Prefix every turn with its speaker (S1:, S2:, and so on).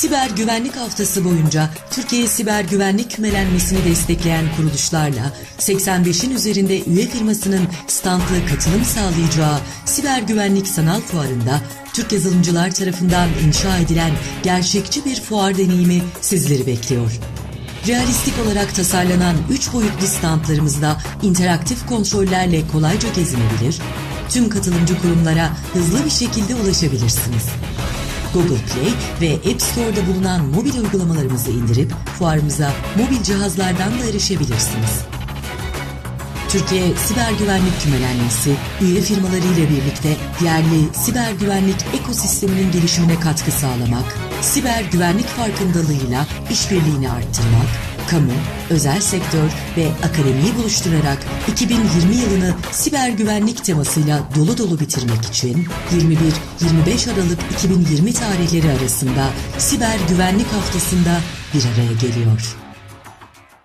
S1: Siber Güvenlik Haftası boyunca Türkiye siber güvenlik kümelenmesini destekleyen kuruluşlarla 85'in üzerinde üye firmasının standlı katılım sağlayacağı Siber Güvenlik Sanal Fuarı'nda Türk yazılımcılar tarafından inşa edilen gerçekçi bir fuar deneyimi sizleri bekliyor. Realistik olarak tasarlanan 3 boyutlu standlarımızda interaktif kontrollerle kolayca gezinebilir, tüm katılımcı kurumlara hızlı bir şekilde ulaşabilirsiniz. Google Play ve App Store'da bulunan mobil uygulamalarımızı indirip fuarımıza mobil cihazlardan da erişebilirsiniz. Türkiye Siber Güvenlik Kümelenmesi, üye firmalarıyla birlikte yerli siber güvenlik ekosisteminin gelişimine katkı sağlamak, siber güvenlik farkındalığıyla işbirliğini arttırmak, kamu, özel sektör ve akademiyi buluşturarak 2020 yılını siber güvenlik temasıyla dolu dolu bitirmek için 21-25 Aralık 2020 tarihleri arasında Siber Güvenlik Haftası'nda bir araya geliyor.